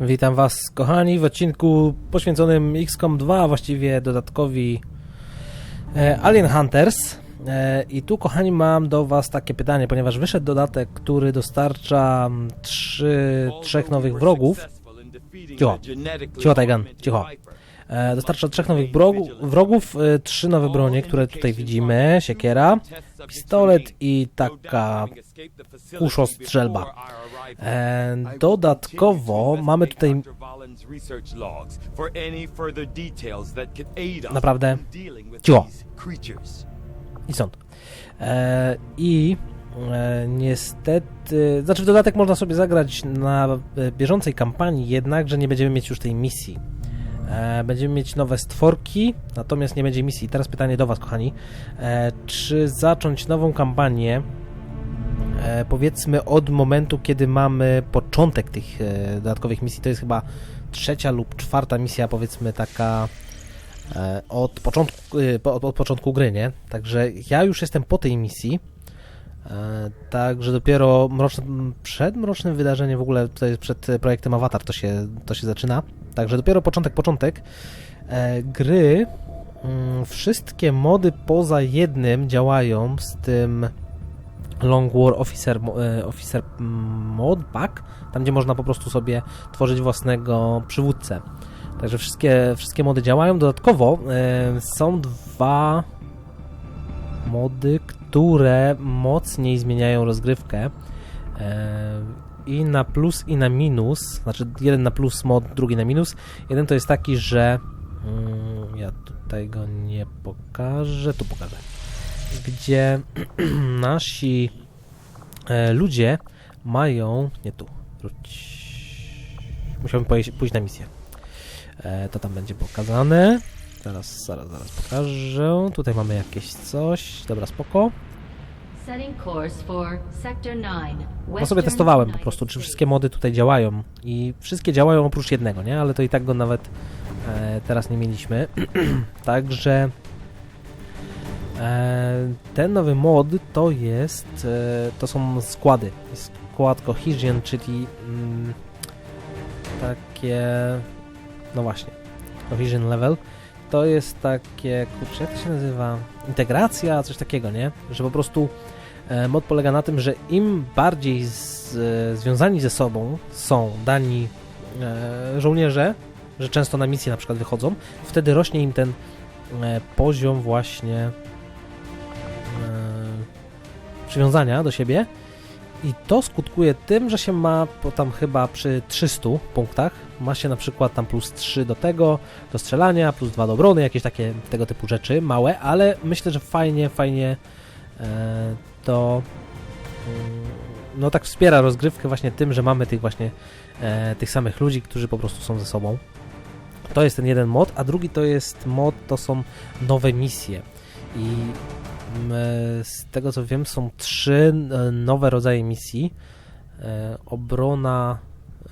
Witam Was, kochani, w odcinku poświęconym XCOM 2, a właściwie dodatkowi e, Alien Hunters. E, I tu, kochani, mam do Was takie pytanie, ponieważ wyszedł dodatek, który dostarcza mm, trzy, trzech nowych wrogów. Cicho, cicho, Tajgan, cicho. E, dostarcza trzech nowych wrogów, wrogów e, trzy nowe bronie, które tutaj widzimy. Siekiera, pistolet i taka uszostrzelba. E, dodatkowo mamy tutaj Naprawdę. Cicho. i stąd. E, I niestety, znaczy w dodatek można sobie zagrać na bieżącej kampanii, jednakże nie będziemy mieć już tej misji. E, będziemy mieć nowe stworki, natomiast nie będzie misji. Teraz pytanie do Was, kochani. E, czy zacząć nową kampanię, e, powiedzmy od momentu, kiedy mamy początek tych dodatkowych misji? To jest chyba trzecia lub czwarta misja, powiedzmy taka od początku, po- od, od początku gry, nie? Także ja już jestem po tej misji. E, Także dopiero mroczne, przed mrocznym wydarzeniem, w ogóle tutaj przed e, projektem Avatar to się, to się zaczyna. Także dopiero początek, początek e, gry. mm, Wszystkie mody poza jednym działają z tym Long War Officer, Officer Mod Pack, tam gdzie można po prostu sobie tworzyć własnego przywódcę. Także wszystkie, wszystkie mody działają. Dodatkowo są dwa mody, które mocniej zmieniają rozgrywkę. E, I na plus, i na minus. Znaczy, jeden na plus mod, drugi na minus. Jeden to jest taki, że. Mm, ja tutaj go nie pokażę. Tu pokażę. Gdzie nasi e, ludzie mają. Nie tu. Wróć. Musiałbym pójść na misję. E, to tam będzie pokazane. Zaraz, zaraz, zaraz pokażę. Tutaj mamy jakieś coś. Dobra, spoko. Setting course for Sector 9. No sobie testowałem po prostu, czy wszystkie mody tutaj działają. I wszystkie działają oprócz jednego, nie? Ale to i tak go nawet e, teraz nie mieliśmy. Także e, ten nowy mod to jest, e, to są składy. Skład Cohesion, czyli mm, takie, no właśnie, Cohesion Level. To jest takie, kurczę, jak to się nazywa? Integracja, coś takiego, nie? Że po prostu E, Mod polega na tym, że im bardziej z, e, związani ze sobą są dani e, żołnierze, że często na misje na przykład wychodzą, wtedy rośnie im ten poziom właśnie przywiązania do siebie i to skutkuje tym, że się ma tam chyba przy 300 punktach, ma się na przykład tam plus 3 do tego, do strzelania, plus 2 do obrony, jakieś takie tego typu rzeczy, małe, ale myślę, że fajnie, fajnie e, to mm, no tak wspiera rozgrywkę właśnie tym, że mamy tych właśnie e, tych samych ludzi, którzy po prostu są ze sobą. To jest ten jeden mod, a drugi to jest mod, to są nowe misje. I z tego co wiem, są trzy e, nowe rodzaje misji. E, obrona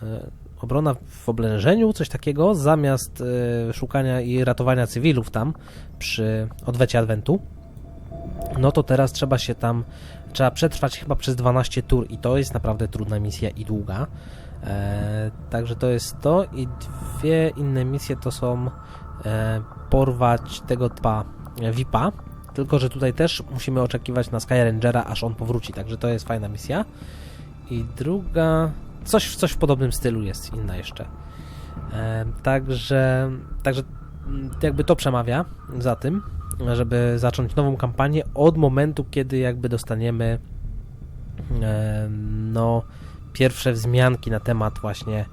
e, obrona w oblężeniu, coś takiego, zamiast e, szukania i ratowania cywilów tam przy odwecie Adwentu no to teraz trzeba się tam, trzeba przetrwać chyba przez 12 tur i to jest naprawdę trudna misja i długa. E, także to jest to i dwie inne misje to są e, porwać tego typa VIPa, tylko że tutaj też musimy oczekiwać na Sky Rangera, aż on powróci, także to jest fajna misja. I druga, coś, coś w podobnym stylu jest inna jeszcze. E, także, także jakby to przemawia za tym, żeby zacząć nową kampanię od momentu, kiedy jakby dostaniemy e, no pierwsze wzmianki na temat właśnie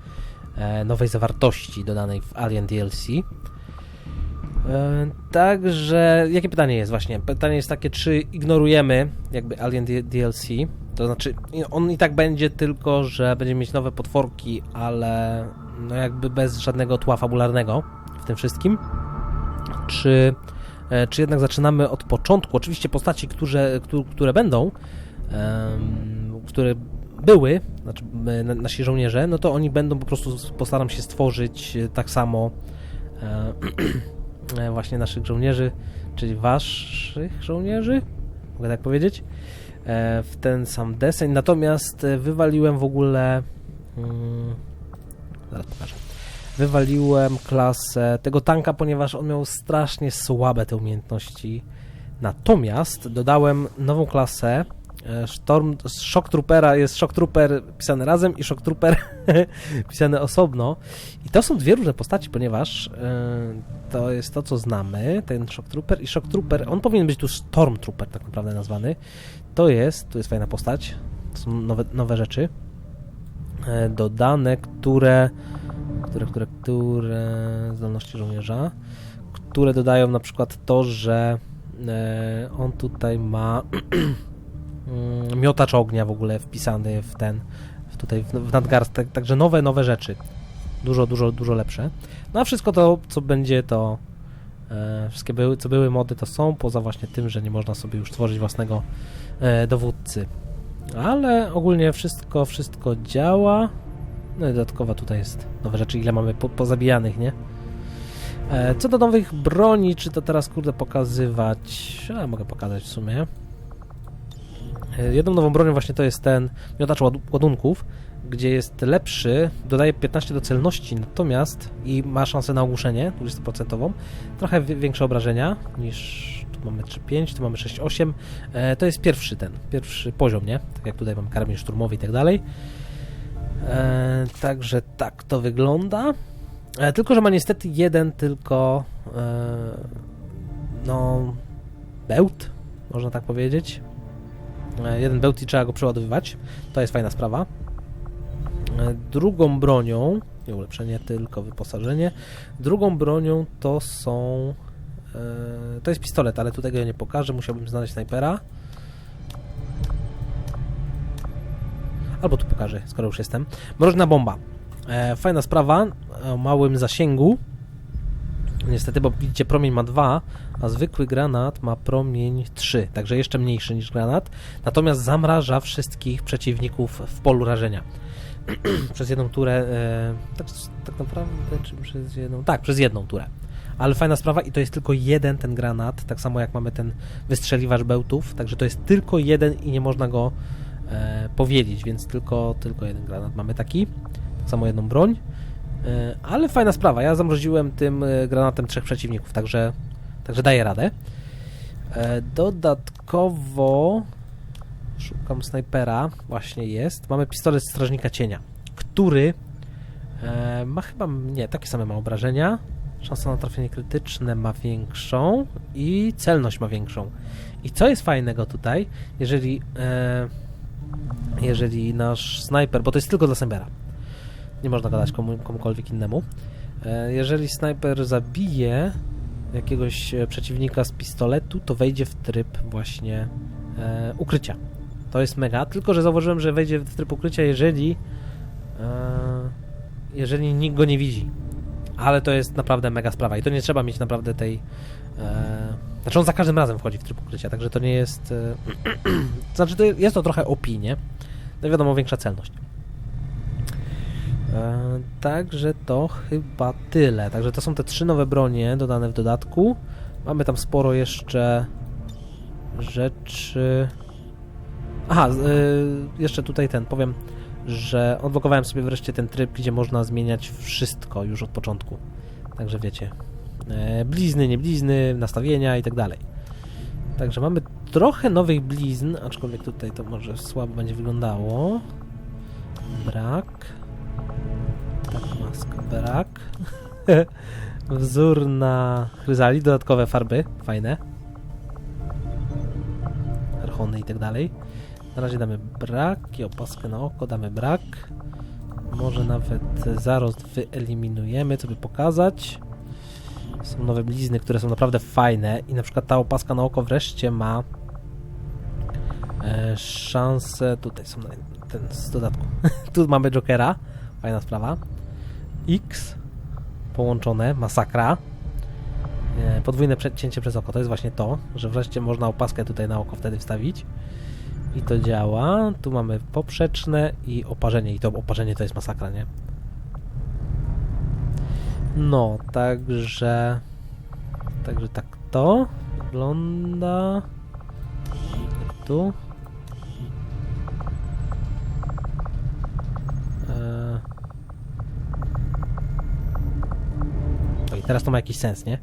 e, nowej zawartości dodanej w Alien DLC. E, Także, jakie pytanie jest właśnie? Pytanie jest takie, czy ignorujemy jakby Alien DLC? To znaczy, on i tak będzie, tylko że będziemy mieć nowe potworki, ale no jakby bez żadnego tła fabularnego w tym wszystkim. Czy, e, czy jednak zaczynamy od początku? Oczywiście postaci, które, któ- które będą, które były, znaczy e, na- nasi żołnierze, no to oni będą po prostu, postaram się stworzyć tak samo właśnie naszych żołnierzy, czyli waszych żołnierzy, mogę tak powiedzieć, e, w ten sam deseń. Natomiast e, wywaliłem w ogóle mm, zaraz pokażę. Wywaliłem klasę tego tanka, ponieważ on miał strasznie słabe te umiejętności. Natomiast dodałem nową klasę. E, Storm, Shock Troopera jest Shock Trooper pisany razem i Shock Trooper pisany osobno. I to są dwie różne postaci, ponieważ e, to jest to, co znamy, ten Shock Trooper i Shock Trooper, on powinien być tu Storm Trooper tak naprawdę nazwany. To jest, tu jest fajna postać, to są nowe, nowe rzeczy e, dodane, które, które, które, które zdolności żołnierza, które dodają na przykład to, że on tutaj ma miotacz ognia w ogóle wpisany w ten, w tutaj w, w nadgarstek, także nowe, nowe rzeczy. Dużo, dużo, dużo lepsze. No a wszystko to, co będzie, to e, wszystkie były, co były mody, to są, poza właśnie tym, że nie można sobie już tworzyć własnego e, dowódcy. Ale ogólnie wszystko, wszystko działa. No i dodatkowo tutaj jest nowe rzeczy, ile mamy po, pozabijanych, nie? E, co do nowych broni, czy to teraz kurde pokazywać? A, mogę pokazać w sumie. E, jedną nową bronią właśnie to jest ten miotacz ład- ładunków, gdzie jest lepszy, dodaje 15 do celności, natomiast i ma szansę na ogłuszenie 20%, trochę wi- większe obrażenia niż tu mamy 3-5, tu mamy 6-8. E, to jest pierwszy ten, pierwszy poziom, nie? Tak jak tutaj mamy karabin szturmowy i tak dalej. E, także tak to wygląda. E, tylko, że ma niestety jeden tylko e, no bełt, można tak powiedzieć. E, jeden bełt trzeba go przeładowywać. To jest fajna sprawa. E, drugą bronią, nie ulepszenie, tylko wyposażenie. Drugą bronią to są. E, to jest pistolet, ale tutaj go nie pokażę. Musiałbym znaleźć snajpera. Albo tu pokażę, skoro już jestem. Mroźna bomba. Fajna sprawa, o małym zasięgu. Niestety, bo widzicie, promień ma 2, a zwykły granat ma promień 3, także jeszcze mniejszy niż granat. Natomiast zamraża wszystkich przeciwników w polu rażenia. przez jedną turę. E, tak, tak naprawdę, czy przez jedną? Tak, przez jedną turę. Ale fajna sprawa i to jest tylko jeden ten granat, tak samo jak mamy ten wystrzeliwacz bełtów, także to jest tylko jeden i nie można go e, powielić, więc tylko, tylko jeden granat mamy taki. Tak samo jedną broń. E, ale fajna sprawa, ja zamroziłem tym e, granatem trzech przeciwników, także, także daję radę. E, dodatkowo szukam snajpera, właśnie jest. Mamy pistolet strażnika cienia, który ma chyba, nie, takie same ma obrażenia. Szansa na trafienie krytyczne ma większą i celność ma większą. I co jest fajnego tutaj, jeżeli jeżeli nasz snajper, bo to jest tylko dla snajpera, nie można gadać komu, komukolwiek innemu. E, Jeżeli snajper zabije jakiegoś e, przeciwnika z pistoletu, to wejdzie w tryb właśnie e, ukrycia. To jest mega, tylko że zauważyłem, że wejdzie w tryb ukrycia, jeżeli e, jeżeli nikt go nie widzi. Ale to jest naprawdę mega sprawa i to nie trzeba mieć naprawdę tej e, znaczy on za każdym razem wchodzi w tryb ukrycia, także to nie jest e, znaczy to jest to trochę opinie. No wiadomo, większa celność. E, także to chyba tyle. Także to są te trzy nowe bronie dodane w dodatku. Mamy tam sporo jeszcze rzeczy. Aha, y, jeszcze tutaj ten powiem, że odblokowałem sobie wreszcie ten tryb, gdzie można zmieniać wszystko już od początku. Także wiecie, e, blizny, nie blizny, nastawienia i tak dalej. Także mamy trochę nowych blizn, aczkolwiek tutaj to może słabo będzie wyglądało. Brak. Brak. Wzór na chryzali, dodatkowe farby, fajne. Archony i tak dalej. Na razie damy brak i opaskę na oko damy brak. Może nawet zarost wyeliminujemy, co by pokazać. Są nowe blizny, które są naprawdę fajne i na przykład ta opaska na oko wreszcie ma e, szansę, tutaj są ten z dodatku, tu mamy Jokera, fajna sprawa, X połączone, masakra, e, podwójne przecięcie przez oko, to jest właśnie to, że wreszcie można opaskę tutaj na oko wtedy wstawić. I to działa, tu mamy poprzeczne i oparzenie. I to oparzenie to jest masakra, nie? No, także także tak to wygląda. Tu Teraz to ma jakiś sens, nie?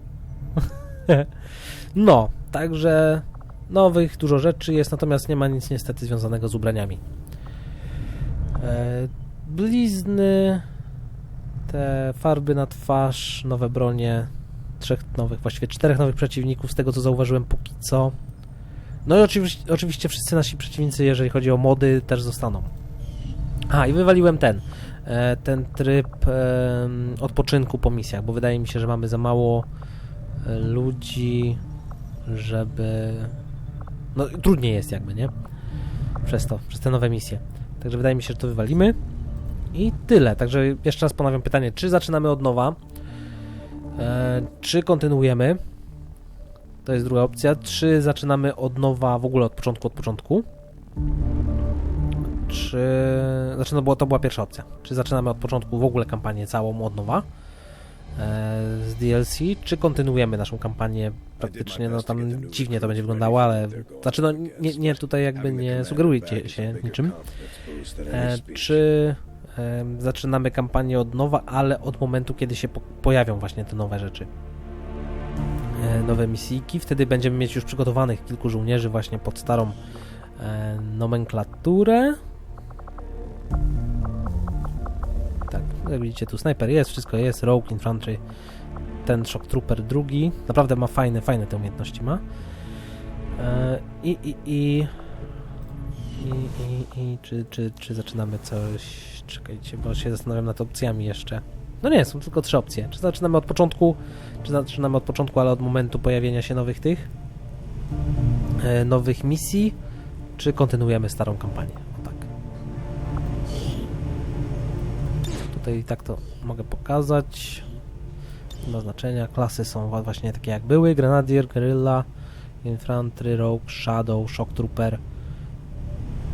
no, także nowych dużo rzeczy jest, natomiast nie ma nic niestety związanego z ubraniami. E, blizny, te farby na twarz, nowe bronie, trzech nowych, właściwie czterech nowych przeciwników, z tego co zauważyłem póki co. No i oczywiście, oczywiście wszyscy nasi przeciwnicy, jeżeli chodzi o mody, też zostaną. A, i wywaliłem ten, e, ten tryb em, odpoczynku po misjach, bo wydaje mi się, że mamy za mało e, ludzi, żeby... No, trudniej jest jakby, nie? Przez to, przez te nowe misje. Także wydaje mi się, że to wywalimy. I tyle. Także jeszcze raz ponawiam pytanie, czy zaczynamy od nowa? E, czy kontynuujemy? To jest druga opcja. Czy zaczynamy od nowa, w ogóle od początku, od początku? Czy... Znaczy, no bo to była pierwsza opcja. Czy zaczynamy od początku w ogóle kampanię całą od nowa? e, Z DLC, czy kontynuujemy naszą kampanię praktycznie, no tam dziwnie to będzie wyglądało, ale znaczy no nie, nie tutaj jakby nie sugerujcie się niczym. E, czy zaczynamy kampanię od nowa, ale od momentu, kiedy się po pojawią właśnie te nowe rzeczy. E, nowe misijki, wtedy będziemy mieć już przygotowanych kilku żołnierzy właśnie pod starą nomenklaturę. Jak widzicie tu snajper jest, wszystko jest, rogue, infantry, ten shock trooper drugi, naprawdę ma fajne, fajne te umiejętności ma. E, I, i, i i, i, i czy, czy, czy zaczynamy coś. Czekajcie, bo się zastanawiam nad opcjami jeszcze. No nie, są tylko trzy opcje. Czy zaczynamy od początku, czy zaczynamy od początku, ale od momentu pojawienia się nowych tych e, nowych misji, czy kontynuujemy starą kampanię. Tutaj tak to mogę pokazać. Nie ma znaczenia. Klasy są właśnie takie jak były. Grenadier, Guerrilla, Infantry, Rogue, Shadow, Shock Trooper,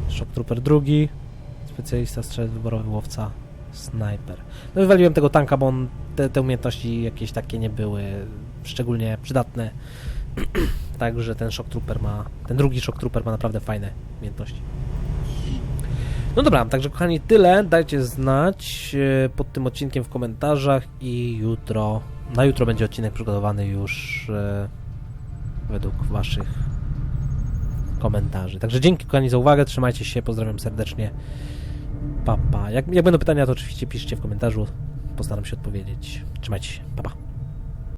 Shock Trooper drugi, specjalista strzelec wyborowy, łowca, sniper. No wywaliłem tego tanka, bo on, te, te umiejętności jakieś takie nie były szczególnie przydatne. Także ten Shock Trooper ma, ten drugi Shock Trooper ma naprawdę fajne umiejętności. No dobra, także kochani, tyle. Dajcie znać e, pod tym odcinkiem w komentarzach i jutro, na jutro będzie odcinek przygotowany już e, według waszych komentarzy. Także dzięki kochani za uwagę, trzymajcie się, pozdrawiam serdecznie. Pa, pa. Jak, jak będą pytania, to oczywiście piszcie w komentarzu, postaram się odpowiedzieć. Trzymajcie się, pa, pa.